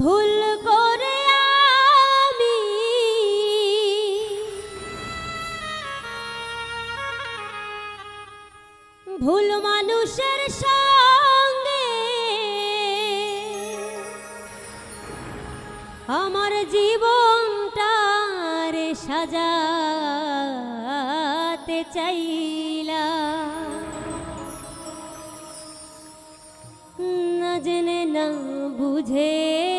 ভুল করে আমি। ভুল মানুষের সঙ্গে আমার জীবনটারে সাজাতে চাইলা না জেনে না বুঝে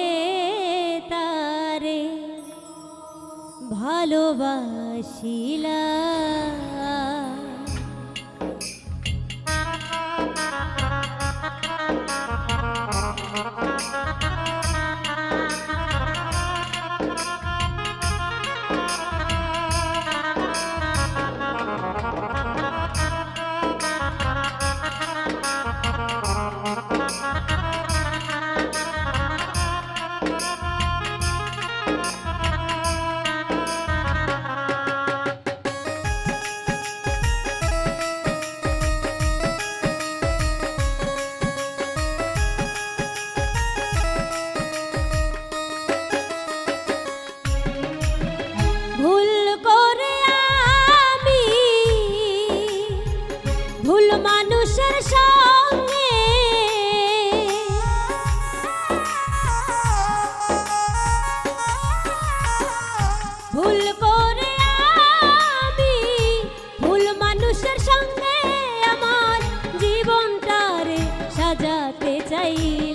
ভালোবাসিলা। ভুল মানুষের সঙ্গে। ভুল করে আমি ভুল মানুষের সঙ্গে আমার জীবনটারে সাজাতে চাইলাম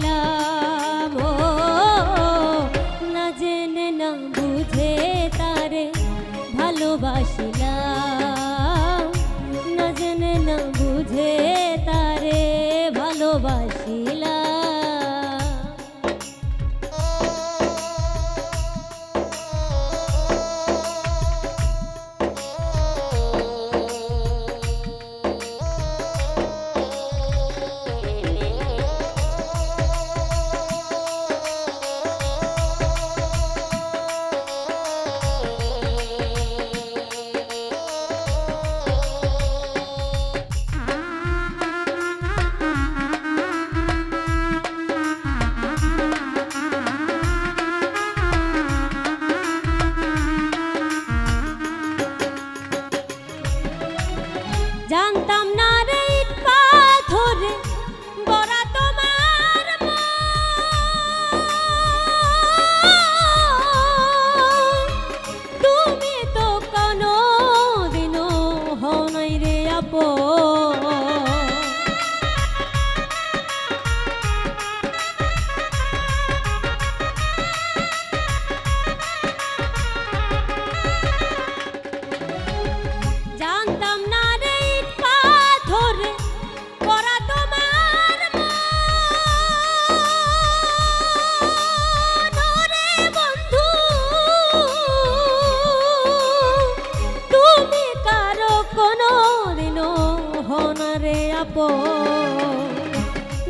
আপন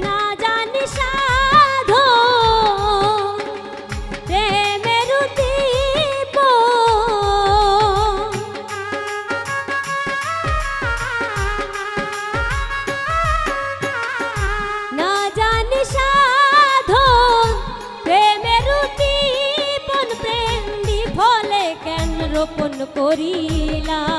না জানি সাধো, প্রেমের দীপ না জানি সাধন প্রেমের দীপন প্রেম বিফলে কেন রোপণ করিলাম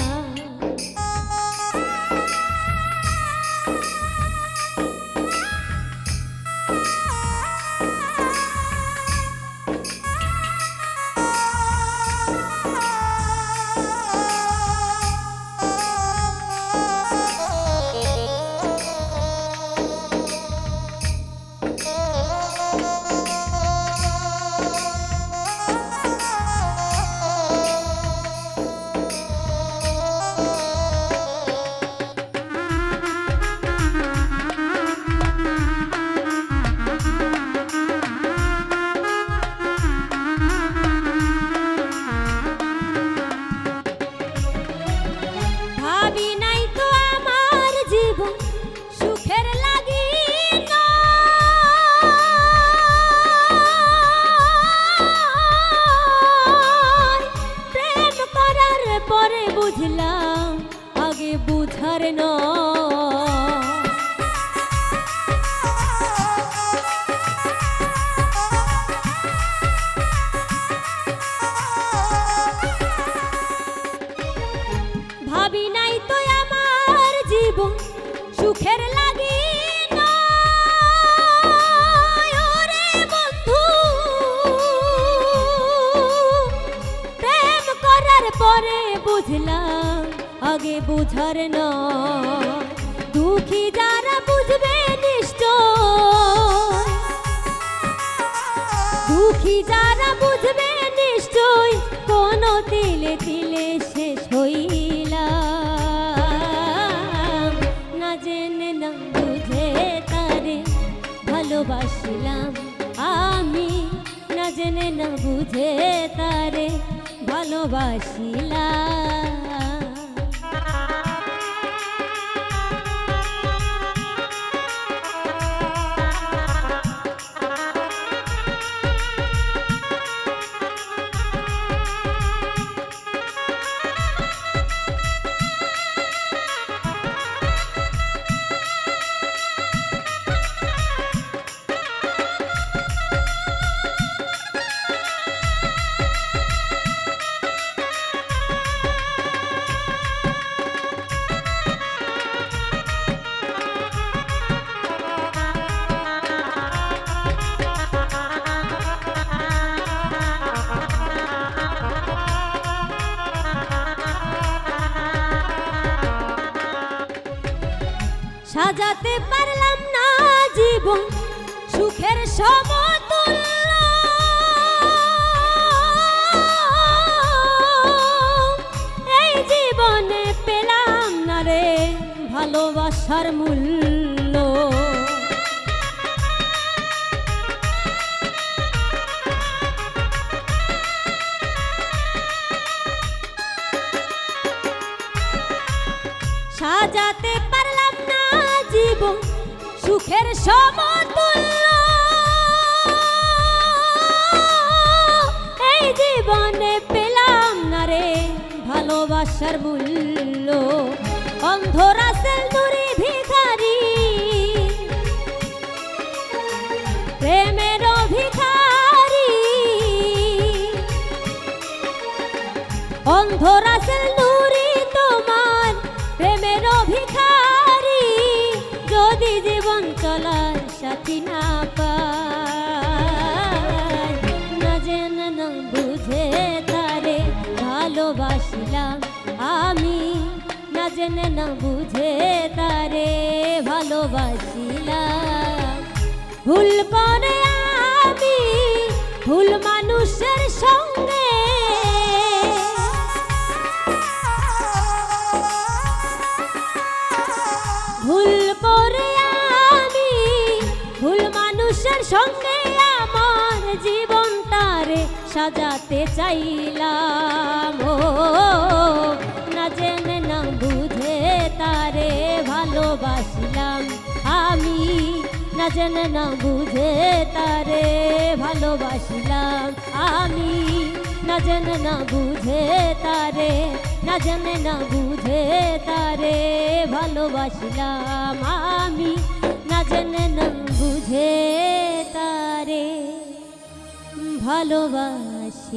বুঝার ন। ভাবি নাই তো আমার জীবন সুখের আগে বুঝার না দুঃখী যারা বুঝবে নিশ্চয়। দুঃখী যারা বুঝবে নিশ্চয়, কোন তিলে তিলে শেষ হইলাম। না জেনে না বুঝে তারে ভালোবাসিলাম আমি। না জেনে না বুঝে তারে ভালোবাসিলাম। সাজাতে পারলাম না জীবন, সুখের সমতুল্য। এই জীবনে পেলাম না রে ভালোবাসার মূল্য। সাজাতে পারলাম সুখের সমতুল্য এই জীবনে পেলাম না রে ভালোবাসার মূল্য। অন্ধরা সেলদুরি ভিখারি। প্রেমের ভিখারি অন্ধরা জেনে না বুঝে তারে ভালোবাসিলাম। ভুল করে আমি ভুল মানুষের সঙ্গে। ভুল করে আমি ভুল মানুষের সঙ্গে আমার জীবনটারে সাজাতে চাইলাম। ও, না জেনে না বুঝে না জেনে না বুঝে তারে ভালোবাসিলাম আমি। না জেনে না বুঝে তারে, না জেনে না বুঝে তারে ভালোবাসিলাম আমি। না জেনে না বুঝে তারে ভালোবাসিলাম।